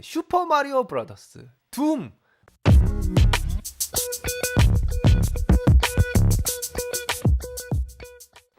슈퍼 마리오 브라더스. 둠!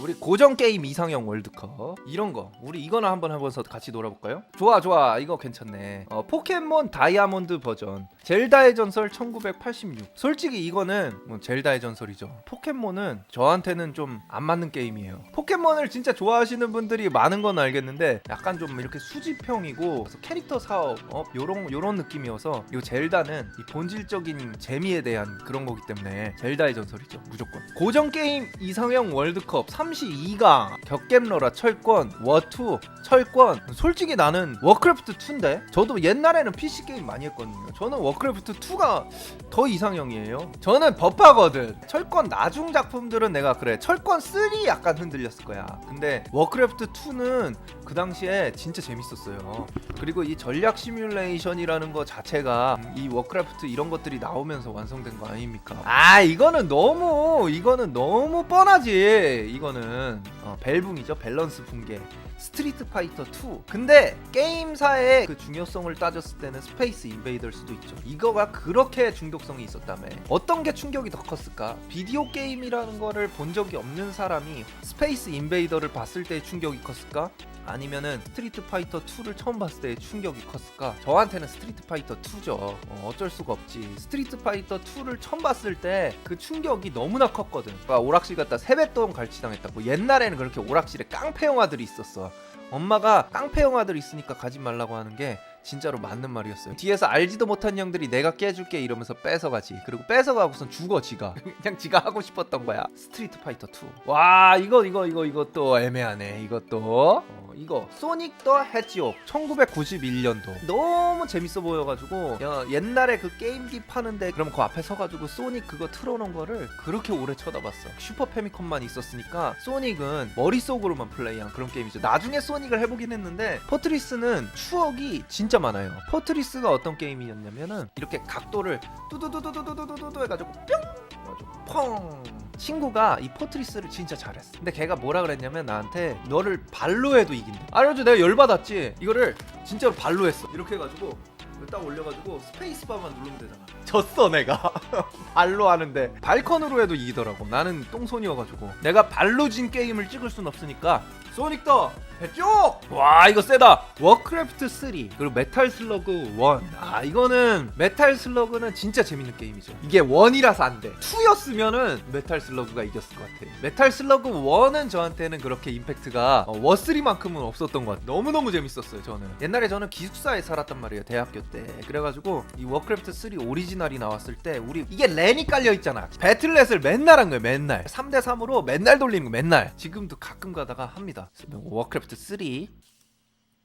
우리 고정 게임 이상형 월드컵. 이런 거. 우리 이거나 한번 해봐서 같이 놀아볼까요? 좋아 좋아. 이거 괜찮네. 어, 포켓몬 다이아몬드 버전 젤다의 전설 1986 솔직히 이거는 뭐 젤다의 전설이죠. 포켓몬은 저한테는 좀 안 맞는 게임이에요. 포켓몬을 진짜 좋아하시는 분들이 많은 건 알겠는데 약간 좀 이렇게 수집형이고 캐릭터 사업 어, 요런 요런 느낌이어서 이 젤다는 이 본질적인 재미에 대한 그런 거기 때문에 젤다의 전설이죠. 무조건. 고정 게임 이상형 월드컵 32강 격겜러라 철권 워2 철권. 솔직히 나는 워크래프트 2인데 저도 옛날에는 PC 게임 많이 했거든요. 저는 워 크래프트 2가 더 이상형이에요. 저는 버파거든. 철권 나중 작품들은 내가 그래. 철권 3 약간 흔들렸을 거야. 근데 워크래프트 2는 그 당시에 진짜 재밌었어요. 그리고 이 전략 시뮬레이션이라는 거 자체가 이 워크래프트 이런 것들이 나오면서 완성된 거 아닙니까? 아 이거는 너무 이거는 너무 뻔하지. 이거는 어, 벨붕이죠. 밸런스 붕괴. 스트리트 파이터 2 근데 게임사의 그 중요성을 따졌을 때는 스페이스 인베이더일 수도 있죠 이거가 그렇게 중독성이 있었다며 어떤 게 충격이 더 컸을까 비디오 게임이라는 거를 본 적이 없는 사람이 스페이스 인베이더를 봤을 때의 충격이 컸을까 아니면은 스트리트 파이터 2를 처음 봤을 때의 충격이 컸을까? 저한테는 스트리트 파이터 2죠. 어, 어쩔 수가 없지. 스트리트 파이터 2를 처음 봤을 때 그 충격이 너무나 컸거든. 막 오락실 갔다 세뱃돈 갈치당했다고. 옛날에는 그렇게 오락실에 깡패 영화들이 있었어. 엄마가 깡패 영화들 있으니까 가지 말라고 하는 게 진짜로 맞는 말이었어요. 뒤에서 알지도 못한 형들이 내가 깨줄게 이러면서 뺏어가지. 그리고 뺏어가고선 죽어 지가. 그냥 지가 하고 싶었던 거야. 스트리트 파이터 2. 와 이거 이거 이거 이것도 애매하네. 이것도. 어, 이거 소닉 더 해지옥 1991년도. 너무 재밌어 보여가지고 야, 옛날에 그 게임기 파는데 그럼 그 앞에 서가지고 소닉 그거 틀어놓은 거를 그렇게 오래 쳐다봤어. 슈퍼 패미컴만 있었으니까 소닉은 머릿속으로만 플레이한 그런 게임이죠. 나중에 소닉을 해보긴 했는데 포트리스는 추억이 진짜 많아요. 포트리스가 어떤 게임이었냐면은 이렇게 각도를 뚜두두두두두두두 해가지고 뿅! 해가지고 펑 친구가 이 포트리스를 진짜 잘했어. 근데 걔가 뭐라 그랬냐면 나한테 너를 발로 해도 이긴다. 알려줘 내가 열받았지. 이거를 진짜로 발로 했어. 이렇게 해가지고 이거 딱 올려가지고 스페이스바만 누르면 되잖아. 졌어 내가. 발로 하는데. 발컨으로 해도 이기더라고. 나는 똥손이어가지고. 내가 발로 진 게임을 찍을 순 없으니까. 소닉 더! 해줘! 와 이거 세다. 워크래프트 3 그리고 메탈 슬러그 1아 이거는 메탈 슬러그는 진짜 재밌는 게임이죠. 이게 1이라서 안돼. 2였으면은 메탈 슬러그가 이겼을 것 같아. 메탈 슬러그 1은 저한테는 그렇게 임팩트가 어, 워3만큼은 없었던 것 같아. 너무너무 재밌었어요 저는. 옛날에 저는 기숙사에 살았단 말이에요 대학교 때. 그래가지고 이 워크래프트 3 오리지널이 나왔을 때 우리 이게 랜이 깔려 있잖아. 배틀넷을 맨날 한 거예요 맨날. 3대3으로 맨날 돌리는 거 맨날. 지금도 가끔 가다가 합니다. 워크래프트 3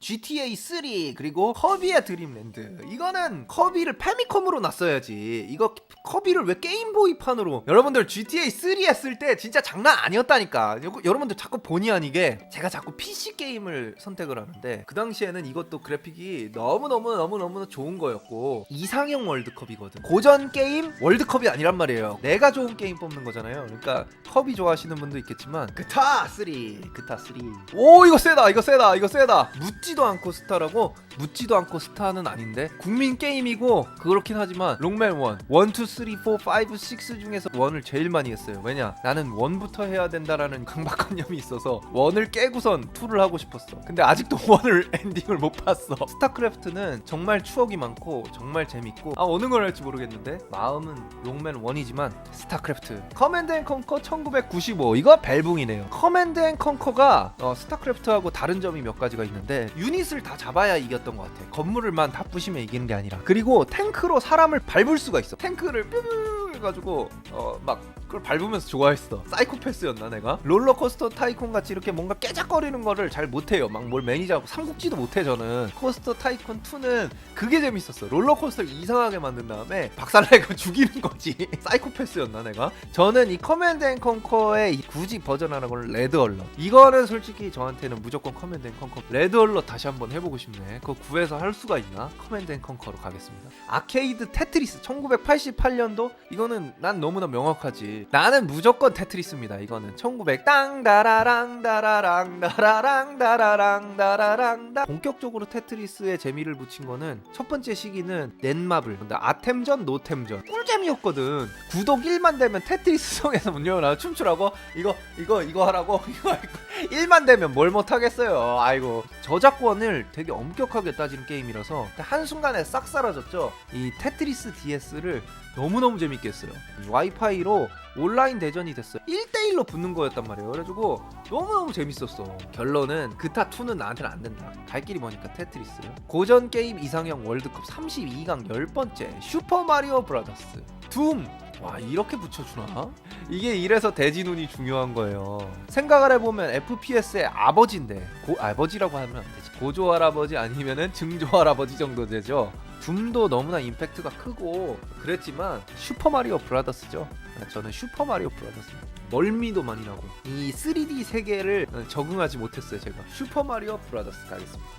GTA 3 그리고 커비의 드림랜드. 이거는 커비를 패미컴으로 놨어야지. 이거 커비를 왜 게임보이판으로? 여러분들 GTA 3 했을 때 진짜 장난 아니었다니까. 여- 여러분들 자꾸 본의 아니게 제가 자꾸 PC 게임을 선택을 하는데 그 당시에는 이것도 그래픽이 너무너무 너무너무 좋은 거였고 이상형 월드컵이거든. 고전 게임 월드컵이 아니란 말이에요. 내가 좋은 게임 뽑는 거잖아요. 그러니까 커비 좋아하시는 분도 있겠지만 그타 3 그타 3오 이거 세다 이거 세다 이거 세다. 묻지 도 않고 스타라고? 묻지도 않고 스타는 아닌데? 국민 게임이고 그렇긴 하지만 롱맨 1 1, 2, 3, 4, 5, 6 중에서 1을 제일 많이 했어요. 왜냐? 나는 1부터 해야 된다라는 강박관념이 있어서 1을 깨고선 2를 하고 싶었어. 근데 아직도 1을 엔딩을 못 봤어. 스타크래프트는 정말 추억이 많고 정말 재밌고. 아 어느 걸 할지 모르겠는데? 마음은 롱맨 1이지만 스타크래프트. 커맨드 앤 컨커 1995 이거 벨붕이네요. 커맨드 앤 컨커가 어, 스타크래프트하고 다른 점이 몇 가지가 있는데 유닛을 다 잡아야 이겼던 것 같아. 건물을만 다 부시면 이기는 게 아니라. 그리고 탱크로 사람을 밟을 수가 있어. 탱크를 뾰뾰 해가지고 어 막 그걸 밟으면서 좋아했어. 사이코패스였나 내가? 롤러코스터 타이콘 같이 이렇게 뭔가 깨작거리는 거를 잘 못해요. 막 뭘 매니저하고 삼국지도 못해 저는. 코스터 타이콘 2는 그게 재밌었어. 롤러코스터를 이상하게 만든 다음에 박살내고 죽이는 거지. 사이코패스였나 내가? 저는 이 커맨드 앤 컨커의 이 굳이 버전하는 걸 레드 얼럿 이거는 솔직히 저한테는 무조건 커맨드 앤 컨커. 레드 얼럿 다시 한번 해보고 싶네. 그거 구해서 할 수가 있나? 커맨드 앤 컨커로 가겠습니다. 아케이드 테트리스 1988년도? 이건 이거는 난 너무나 명확하지. 나는 무조건 테트리스입니다. 이거는 1900 땅다라랑 다라랑 다라랑 다라랑 다라랑 다. 본격적으로 테트리스에 재미를 붙인 거는 첫 번째 시기는 넷마블. 근데 아템전 노템전 꿀잼이었거든. 구독 1만 되면 테트리스 성에서 문 열어놔 춤추라고 이거 이거 이거 하라고 이거 이거 1만 되면 뭘 못 하겠어요. 아이고 저작권을 되게 엄격하게 따지는 게임이라서 한 순간에 싹 사라졌죠. 이 테트리스 DS를 너무너무 재밌게 했어요. 와이파이로 온라인 대전이 됐어요. 1대1로 붙는 거였단 말이에요. 그래가지고 너무너무 재밌었어. 결론은 그타2는 나한테는 안 된다. 갈 길이 뭐니까 테트리스. 고전 게임 이상형 월드컵 32강 10번째 슈퍼마리오 브라더스. 둠! 와 이렇게 붙여주나? 이게 이래서 대지눈이 중요한 거예요. 생각을 해보면 FPS의 아버지인데 고 아버지라고 하면 안 되지. 고조 할아버지 아니면은 증조 할아버지 정도 되죠. 둠도 너무나 임팩트가 크고 그랬지만 슈퍼 마리오 브라더스죠. 저는 슈퍼 마리오 브라더스. 멀미도 많이 나고 이 3D 세계를 적응하지 못했어요 제가. 슈퍼 마리오 브라더스 가겠습니다.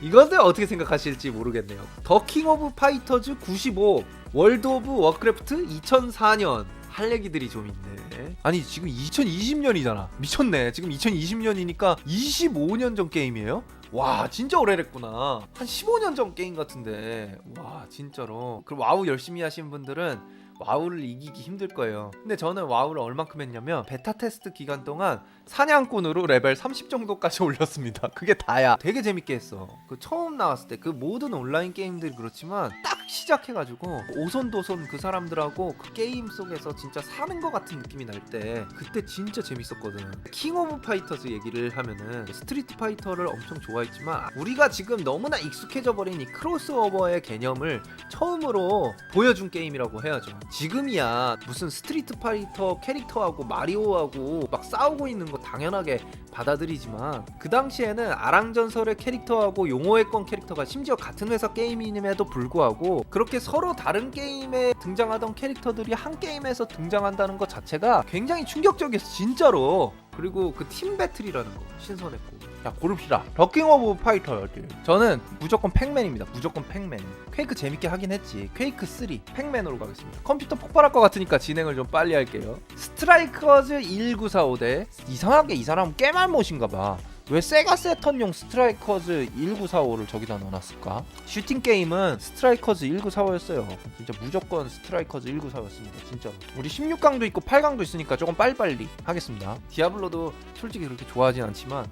이건데 어떻게 생각하실지 모르겠네요. 더킹 오브 파이터즈 95 월드 오브 워크래프트 2004년 할 얘기들이 좀 있네. 아니 지금 2020년이잖아. 미쳤네. 지금 2020년이니까 25년 전 게임이에요? 와 진짜 오래됐구나. 한 15년 전 게임 같은데. 와 진짜로. 그럼 와우 열심히 하신 분들은 와우를 이기기 힘들 거예요. 근데 저는 와우를 얼만큼 했냐면 베타 테스트 기간 동안 사냥꾼으로 레벨 30 정도까지 올렸습니다. 그게 다야. 되게 재밌게 했어. 그 처음 나왔을 때 그 모든 온라인 게임들이 그렇지만 딱 시작해가지고 오손도손 그 사람들하고 그 게임 속에서 진짜 사는 것 같은 느낌이 날 때 그때 진짜 재밌었거든. 킹 오브 파이터즈 얘기를 하면은 스트리트 파이터를 엄청 좋아했지만 우리가 지금 너무나 익숙해져 버린 이 크로스오버의 개념을 처음으로 보여준 게임이라고 해야죠. 지금이야 무슨 스트리트 파이터 캐릭터하고 마리오하고 막 싸우고 있는 거 당연하게 받아들이지만 그 당시에는 아랑전설의 캐릭터하고 용호의 권 캐릭터가 심지어 같은 회사 게임임에도 불구하고 그렇게 서로 다른 게임에 등장하던 캐릭터들이 한 게임에서 등장한다는 것 자체가 굉장히 충격적이었어 진짜로 그리고 그 팀 배틀이라는 거 신선했고. 야 고릅시다. 럭킹 오브 파이터였지. 저는 무조건 팩맨입니다. 무조건 팩맨. 퀘이크 재밌게 하긴 했지. 퀘이크 3 팩맨으로 가겠습니다. 컴퓨터 폭발할 것 같으니까 진행을 좀 빨리 할게요. 스트라이커즈 1945 대 이상하게 이 사람은 깨말못인가 봐 왜 세가 세턴용 스트라이커즈 1945를 저기다 넣어놨을까? 슈팅 게임은 스트라이커즈 1945였어요. 진짜 무조건 스트라이커즈 1945였습니다. 진짜로. 우리 16강도 있고 8강도 있으니까 조금 빨리빨리 하겠습니다. 디아블로도 솔직히 그렇게 좋아하진 않지만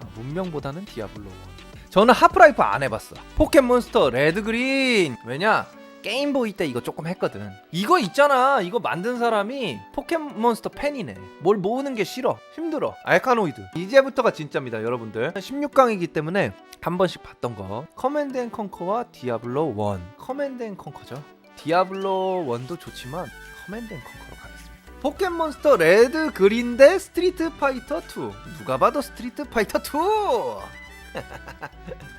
아, 문명보다는 디아블로. 저는 하프라이프 안 해봤어. 포켓몬스터 레드 그린 왜냐? 게임보이 때 이거 조금 했거든. 이거 있잖아. 이거 만든 사람이 포켓몬스터 팬이네. 뭘 모으는 게 싫어. 힘들어. 알카노이드. 이제부터가 진짜입니다, 여러분들. 16강이기 때문에 한 번씩 봤던 거. 커맨드 앤 컨커와 디아블로 1. 커맨드 앤 컨커죠. 디아블로 1도 좋지만 커맨드 앤 컨커로 가겠습니다. 포켓몬스터 레드 그린 대 스트리트 파이터 2. 누가 봐도 스트리트 파이터 2.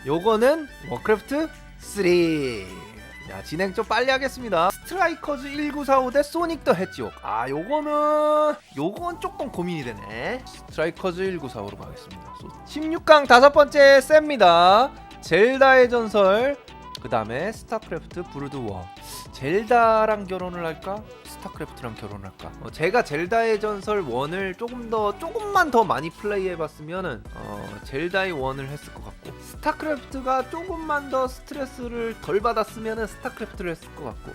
요거는 워크래프트 3. 자 진행 좀 빨리 하겠습니다. 스트라이커즈 1945 대 소닉 더 해지옥. 아 요거는 요건 조금 고민이 되네. 스트라이커즈 1945로 가겠습니다. 16강 다섯 번째 셉니다. 젤다의 전설 그 다음에 스타크래프트 브루드 워. 젤다랑 결혼을 할까? 스타크래프트랑 결혼을 할까? 어, 제가 젤다의 전설 1을 조금 더 조금만 더 많이 플레이해봤으면은 어, 젤다의 1을 했을 것 같고 스타크래프트가 조금만 더 스트레스를 덜 받았으면은 스타크래프트를 했을 것 같고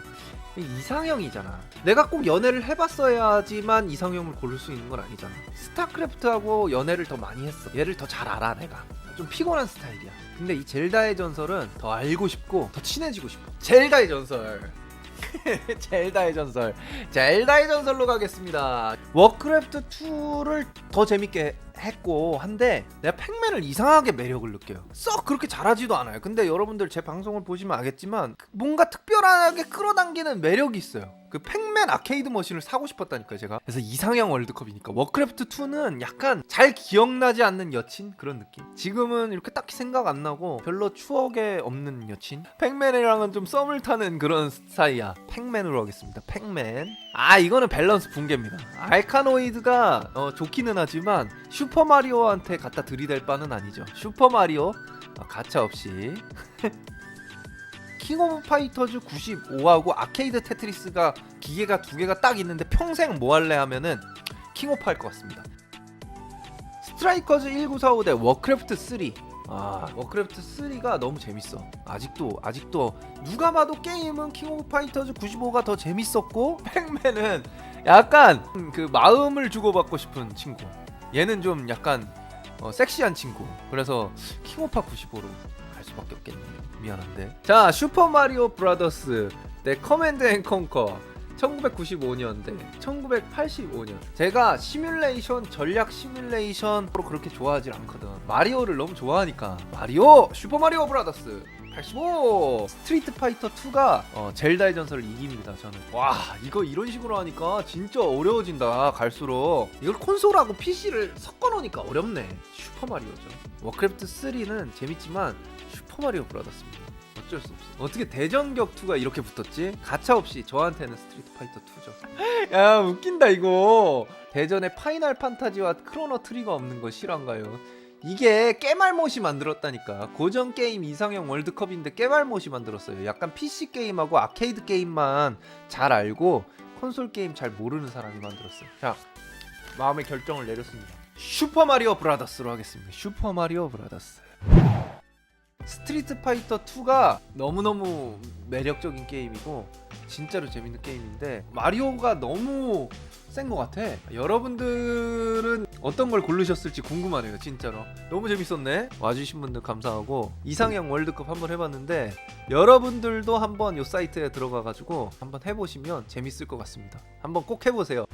이상형이잖아. 내가 꼭 연애를 해봤어야지만 이상형을 고를 수 있는 건 아니잖아. 스타크래프트하고 연애를 더 많이 했어. 얘를 더 잘 알아 내가. 좀 피곤한 스타일이야. 근데 이 젤다의 전설은 더 알고 싶고 더 친해지고 싶어. 젤다의 전설. 젤다의 전설. 젤다의 전설로 가겠습니다. 워크래프트 2를 더 재밌게 했고 한데 내가 팩맨을 이상하게 매력을 느껴요. 썩 그렇게 잘하지도 않아요. 근데 여러분들 제 방송을 보시면 알겠지만 뭔가 특별하게 끌어당기는 매력이 있어요. 그 팩맨 아케이드 머신을 사고 싶었다니까요, 제가. 그래서 이상형 월드컵이니까 워크래프트 2는 약간 잘 기억나지 않는 여친 그런 느낌. 지금은 이렇게 딱히 생각 안 나고 별로 추억에 없는 여친. 팩맨이랑은 좀 썸을 타는 그런 사이야. 팩맨으로 하겠습니다. 팩맨. 아 이거는 밸런스 붕괴입니다. 알카노이드가 어, 좋기는 하지만 슈퍼 마리오한테 갖다 들이댈 바는 아니죠. 슈퍼 마리오 어, 가차 없이 킹 오브 파이터즈 95하고 아케이드 테트리스가 기계가 두 개가 딱 있는데 평생 뭐 할래 하면은 킹 오브 할것 같습니다. 스트라이커즈 1945 대 워크래프트 3. 아, 워크래프트 3가 너무 재밌어. 아직도 아직도 누가 봐도 게임은 킹 오브 파이터즈 95가 더 재밌었고 팩맨은 약간 그 마음을 주고받고 싶은 친구. 얘는 좀 약간 어, 섹시한 친구. 그래서 킹오파 95로 갈 수밖에 없겠네요. 미안한데. 자, 슈퍼 마리오 브라더스 대 커맨드 앤 컨커. 1995년 대 1985년. 제가 시뮬레이션 전략 시뮬레이션으로 그렇게 좋아하지 않거든. 마리오를 너무 좋아하니까. 마리오 슈퍼 마리오 브라더스 85 스트리트 파이터 2가 어, 젤다의 전설을 이깁니다 저는. 와 이거 이런 식으로 하니까 진짜 어려워진다 갈수록. 이걸 콘솔하고 PC를 섞어 놓으니까 어렵네. 슈퍼 마리오죠. 워크래프트 3는 재밌지만 슈퍼 마리오 브라더스입니다. 어쩔 수 없어 어떻게 대전 격투가 이렇게 붙었지? 가차 없이 저한테는 스트리트 파이터 2죠. 야 웃긴다 이거. 대전에 파이널 판타지와 크로노 트리가 없는 거 실화인가요 이게 깨말못이 만들었다니까. 고전 게임 이상형 월드컵인데 깨말못이 만들었어요. 약간 PC 게임하고 아케이드 게임만 잘 알고 콘솔 게임 잘 모르는 사람이 만들었어요. 자 마음의 결정을 내렸습니다. 슈퍼마리오 브라더스로 하겠습니다. 슈퍼마리오 브라더스 스트리트 파이터 2가 너무너무 매력적인 게임이고 진짜로 재밌는 게임인데 마리오가 너무 센 것 같아. 여러분들은 어떤 걸 고르셨을지 궁금하네요, 진짜로. 너무 재밌었네. 와주신 분들 감사하고 이상형 월드컵 한번 해봤는데 여러분들도 한번 요 사이트에 들어가가지고 한번 해보시면 재밌을 것 같습니다. 한번 꼭 해보세요.